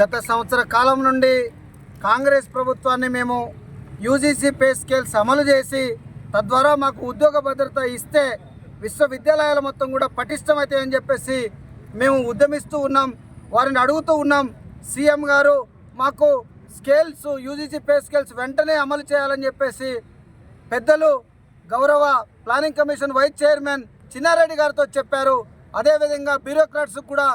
గత సంవత్సర కాలం నుండి కాంగ్రెస్ ప్రభుత్వాన్ని మేము యూజీసీ పే స్కేల్స్ అమలు చేసి తద్వారా మాకు ఉద్యోగ భద్రత ఇస్తే విశ్వవిద్యాలయాలు మొత్తం కూడా పటిష్టమవుతాయని చెప్పేసి మేము ఉద్యమిస్తూ ఉన్నాం. వారిని అడుగుతూ ఉన్నాం. సీఎం గారు మాకు స్కేల్స్ యూజీసీ పే స్కేల్స్ వెంటనే అమలు చేయాలని చెప్పేసి పెద్దలు గౌరవ planning commission vice chairman Chinnareddy గారితో చెప్పారు. అదేవిధంగా బ్యూరోక్రాట్స్ కూడా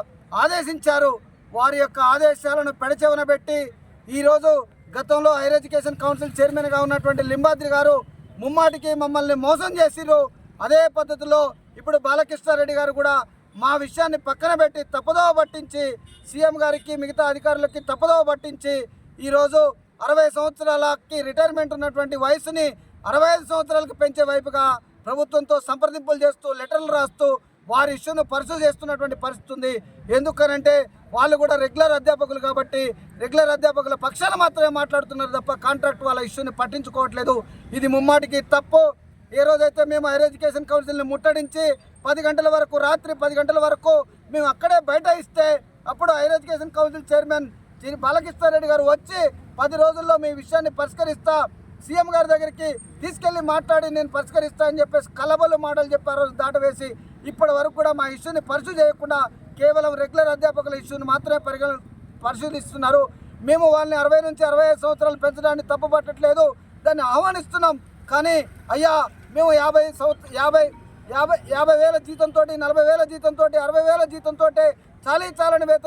ఆదేశించారు. వారి యొక్క ఆదేశాలను పెడచెవన పెట్టి ఈరోజు గతంలో హైర్ ఎడ్యుకేషన్ కౌన్సిల్ చైర్మన్గా ఉన్నటువంటి లింబాద్రి గారు ముమ్మాటికి మమ్మల్ని మోసం చేసిరు అదే పద్ధతిలో ఇప్పుడు బాలకృష్ణారెడ్డి గారు కూడా మా విషయాన్ని పక్కన పెట్టి తప్పుదోవ పట్టించి సీఎం గారికి మిగతా అధికారులకి తప్పుదోవ పట్టించి ఈరోజు అరవై సంవత్సరాలకి రిటైర్మెంట్ ఉన్నటువంటి వయసుని అరవై ఐదు సంవత్సరాలకు పెంచే వైపుగా ప్రభుత్వంతో సంప్రదింపులు చేస్తూ లెటర్లు రాస్తూ వారి ఇష్యూను పరిశీలి చేస్తున్నటువంటి పరిస్థితి ఉంది. ఎందుకనంటే వాళ్ళు కూడా రెగ్యులర్ అధ్యాపకులు కాబట్టి రెగ్యులర్ అధ్యాపకుల పక్షాన మాత్రమే మాట్లాడుతున్నారు తప్ప కాంట్రాక్ట్ వాళ్ళ ఇష్యూని పట్టించుకోవట్లేదు. ఇది ముమ్మాటికి తప్పు. ఏ రోజైతే మేము హైర్ ఎడ్యుకేషన్ కౌన్సిల్ని ముట్టడించి పది గంటల వరకు రాత్రి పది గంటల వరకు మేము అక్కడే బయట ఇస్తే అప్పుడు higher education council chairman Shri Balakrishna Reddy గారు వచ్చి పది రోజుల్లో మీ విషయాన్ని పరిష్కరిస్తా సీఎం గారి దగ్గరికి తీసుకెళ్ళి మాట్లాడి నేను పరిష్కరిస్తా అని చెప్పేసి కలబలు మాటలు చెప్పారు దాటవేసి ఇప్పటి వరకు కూడా మా ఇష్యూని పరిశు చేయకుండా కేవలం రెగ్యులర్ అధ్యాపకుల ఇష్యూని మాత్రమే పరిగణ పరిశీలిస్తున్నారు. మేము వాళ్ళని అరవై నుంచి అరవై ఐదు సంవత్సరాలు పెంచడాన్ని తప్పుపట్టట్లేదు. దాన్ని ఆహ్వానిస్తున్నాం. కానీ అయ్యా మేము యాభై సంవత్సర యాభై యాభై యాభై వేల జీతంతో నలభై వేల జీతంతో అరవై వేల జీతంతో చాలీ చాలని వేతన